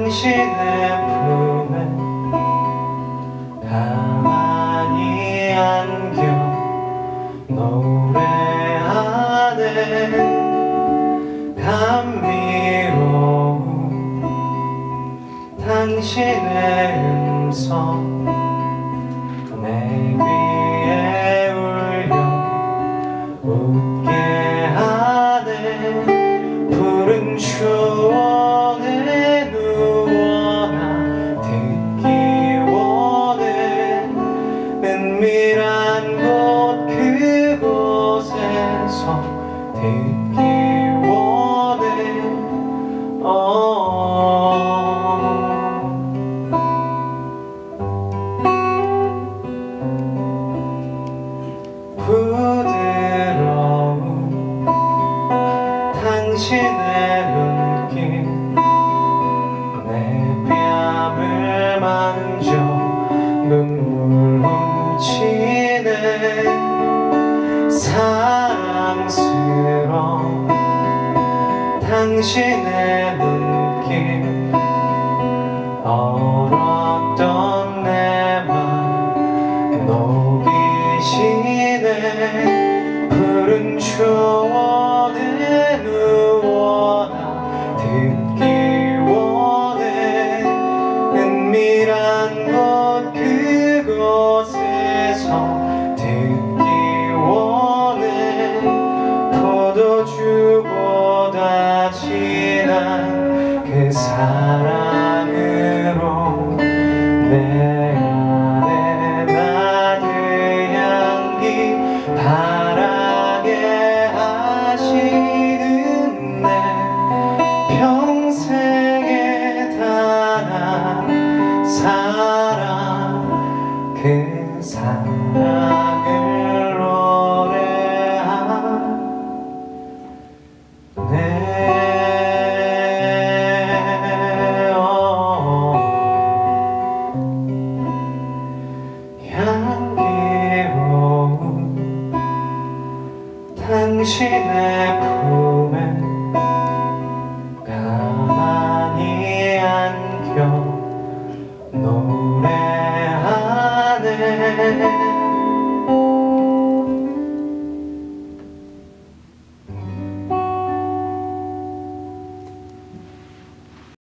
당신의 품에 가만히 안겨 노래하네. 감미로운 당신의 음성 내귀 곳에서 듣기. 부드러운 당신의 당신의 눈길 얼었던 내맘 녹이시네. 푸른 추원에 누워나 듣기 원해. 은밀한 곳 그곳에서 듣기 원해. 포도주 그 중심에 부